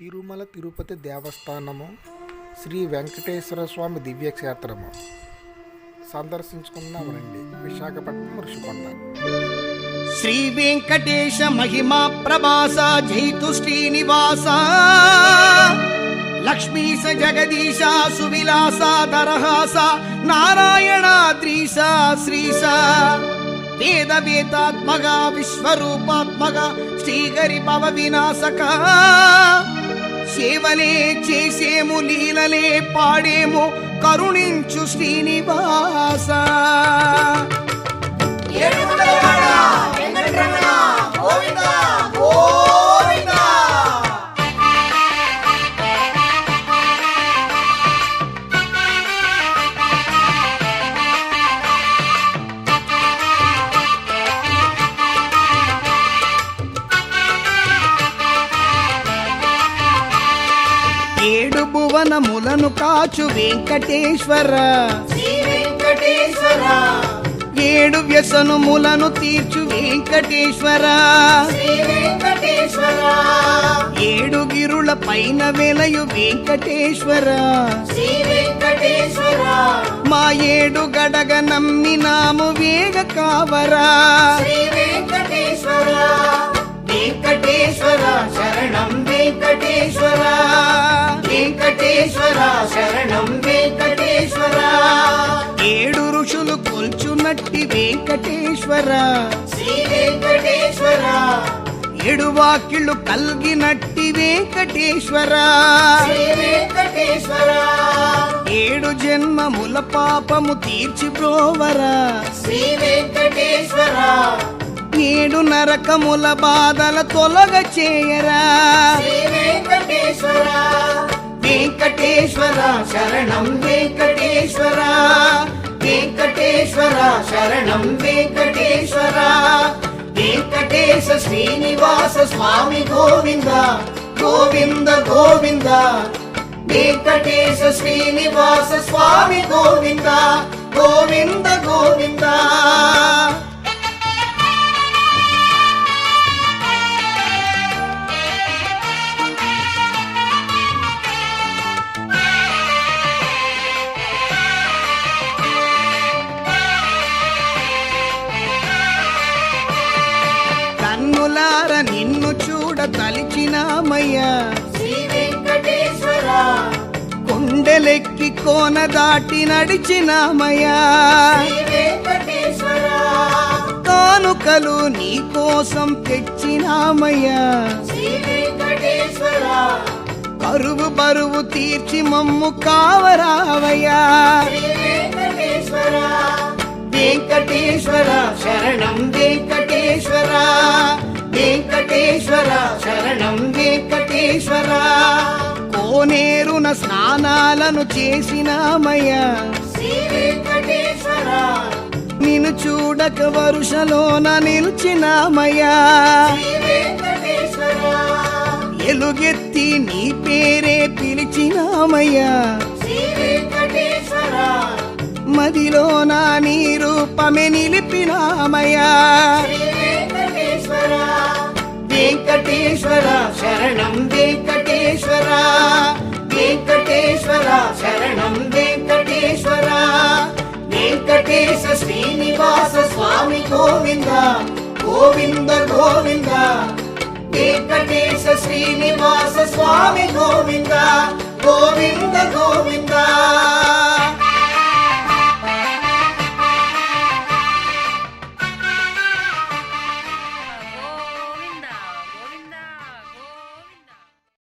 తిరుమల తిరుపతి దేవస్థానము శ్రీ వెంకటేశ్వర స్వామి దివ్యక్షేత్రము. సందర్శించుకున్నామనండి విశాఖపట్నం ఋషికొండ. శ్రీ వెంకటేశ మహిమా ప్రభాస జైతు శ్రీనివాస. లక్ష్మీశ జగదీశ సువిలాస దరహాస నారాయణాద్రీశ శ్రీశ. వేద విశ్వరూపాత్మగా శ్రీహరి భవ వినాశక. సేవలే చేసేము లీలలే పాడేము కరుణించు శ్రీనివాస. ఏడు భువనములను కాచు వెంకటేశ్వర. ఏడు వ్యసనములను తీర్చు వెంకటేశ్వర. ఏడు గిరుల పైన వెలయు వెంకటేశ్వర. మా ఏడు గడగ నమ్మినాము వేగ కావరా. వెంకటేశ్వర శరణం వెంకటేశ్వర. వెంకటేశ్వర శరణం వెంకటేశ్వర. ఏడు ఋషులు కొల్చునట్టి వెంకటేశ్వర. శ్రీ వెంకటేశ్వర. ఏడు వాక్యులు కల్గినట్టి వెంకటేశ్వర. వెంకటేశ్వర. ఏడు జన్మముల పాపము తీర్చి బ్రోవరా శ్రీ వెంకటేశ్వర. ఏడు నరకముల బాధల తొలగ చేయరా వెంకటేశ్వర వెంకటేశ్వర శరణం వెంకటేశ్వర. వెంకటేశ్వర శరణం వెంకటేశ్వర. వెంకటేశ శ్రీనివాస స్వామి గోవింద గోవింద గోవింద. వెంకటేశ శ్రీనివాస స్వామి గోవింద గోవింద గోవిందా. కన్నులార నిన్ను చూడ తలిచినామయ్యా. కొండెలెక్కి కోన దాటి నడిచినామయ్యా. కానుకలు నీ కోసం తెచ్చినామయ్యా. కరువు బరువు తీర్చి మమ్ము కావరావయ్యా. వెంకటేశ్వర శరణం వెంకటేశ్వర. వెంకటేశ్వర శరణం వెంకటేశ్వర. కోనేరున స్నానాలను చేసినామయ్యా. నిన్ను చూడక వరుసలోన నిలిచినామయ్యా. ఎలుగెత్తి నీ పేరే పిలిచినామయ్యా. మదిలో నా నీ రూపమే నిలిపినామయ్యా. వెంకటేశ్వర శరణం వెంకటేశ్వర. వెంకటేశ్వర శరణం వెంకటేశ్వర. వెంకటేశ శ్రీనివాస స్వామి గోవింద గోవింద గోవింద. వెంకటేశ శ్రీనివాస స్వామి గోవింద గోవింద గోవిందా.